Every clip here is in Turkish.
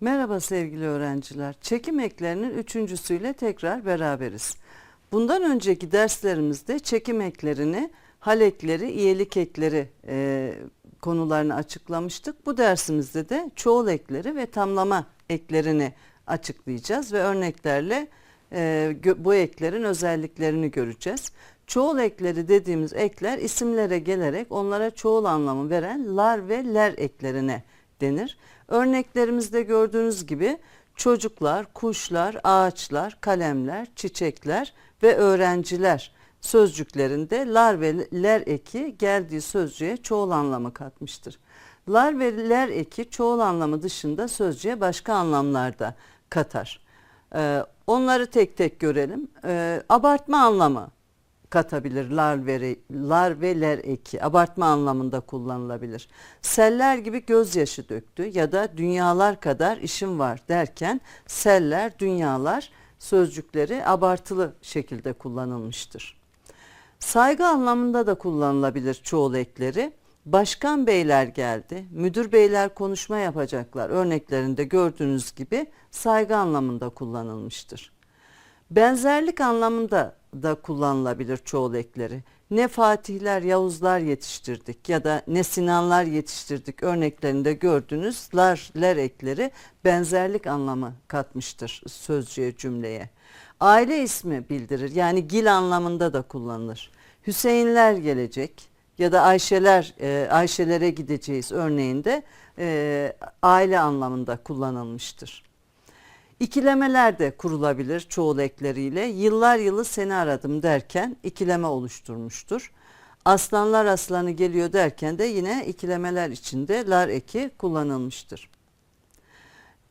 Merhaba sevgili öğrenciler. Çekim eklerinin üçüncüsüyle tekrar beraberiz. Bundan önceki derslerimizde çekim eklerini, hal ekleri, iyelik ekleri e, konularını açıklamıştık. Bu dersimizde de çoğul ekleri ve tamlama eklerini açıklayacağız ve örneklerle e, bu eklerin özelliklerini göreceğiz. Çoğul ekleri dediğimiz ekler isimlere gelerek onlara çoğul anlamı veren lar ve ler eklerine denir. Örneklerimizde gördüğünüz gibi çocuklar, kuşlar, ağaçlar, kalemler, çiçekler ve öğrenciler sözcüklerinde lar ve ler eki geldiği sözcüğe çoğul anlamı katmıştır. Lar ve ler eki çoğul anlamı dışında sözcüğe başka anlamlarda katar. Ee, onları tek tek görelim. Ee, abartma anlamı katabilir lar ve, lar ve ler eki abartma anlamında kullanılabilir. Seller gibi gözyaşı döktü ya da dünyalar kadar işim var derken seller, dünyalar sözcükleri abartılı şekilde kullanılmıştır. Saygı anlamında da kullanılabilir çoğul ekleri. Başkan beyler geldi, müdür beyler konuşma yapacaklar örneklerinde gördüğünüz gibi saygı anlamında kullanılmıştır. Benzerlik anlamında da kullanılabilir çoğul ekleri. Ne Fatihler, Yavuzlar yetiştirdik ya da ne Sinanlar yetiştirdik örneklerinde gördüğünüz lar, ler ekleri benzerlik anlamı katmıştır sözcüğe cümleye. Aile ismi bildirir yani gil anlamında da kullanılır. Hüseyinler gelecek ya da Ayşeler, e, Ayşelere gideceğiz örneğinde e, aile anlamında kullanılmıştır. İkilemeler de kurulabilir çoğul ekleriyle. Yıllar yılı seni aradım derken ikileme oluşturmuştur. Aslanlar aslanı geliyor derken de yine ikilemeler içinde lar eki kullanılmıştır.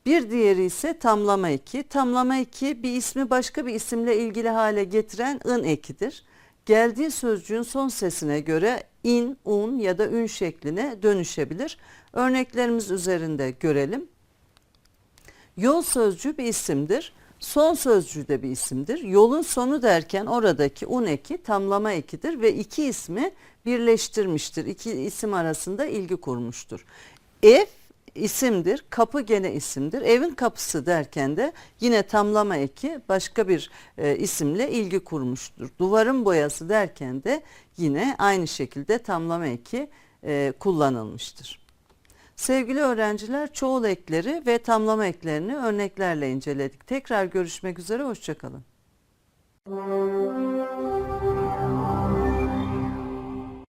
Bir diğeri ise tamlama eki. Tamlama eki bir ismi başka bir isimle ilgili hale getiren ın ekidir. Geldiği sözcüğün son sesine göre in, un ya da ün şekline dönüşebilir. Örneklerimiz üzerinde görelim. Yol sözcüğü bir isimdir. Son sözcüğü de bir isimdir. Yolun sonu derken oradaki un eki tamlama ekidir ve iki ismi birleştirmiştir. İki isim arasında ilgi kurmuştur. Ev isimdir, kapı gene isimdir. Evin kapısı derken de yine tamlama eki başka bir e, isimle ilgi kurmuştur. Duvarın boyası derken de yine aynı şekilde tamlama eki e, kullanılmıştır. Sevgili öğrenciler çoğul ekleri ve tamlama eklerini örneklerle inceledik. Tekrar görüşmek üzere, hoşçakalın.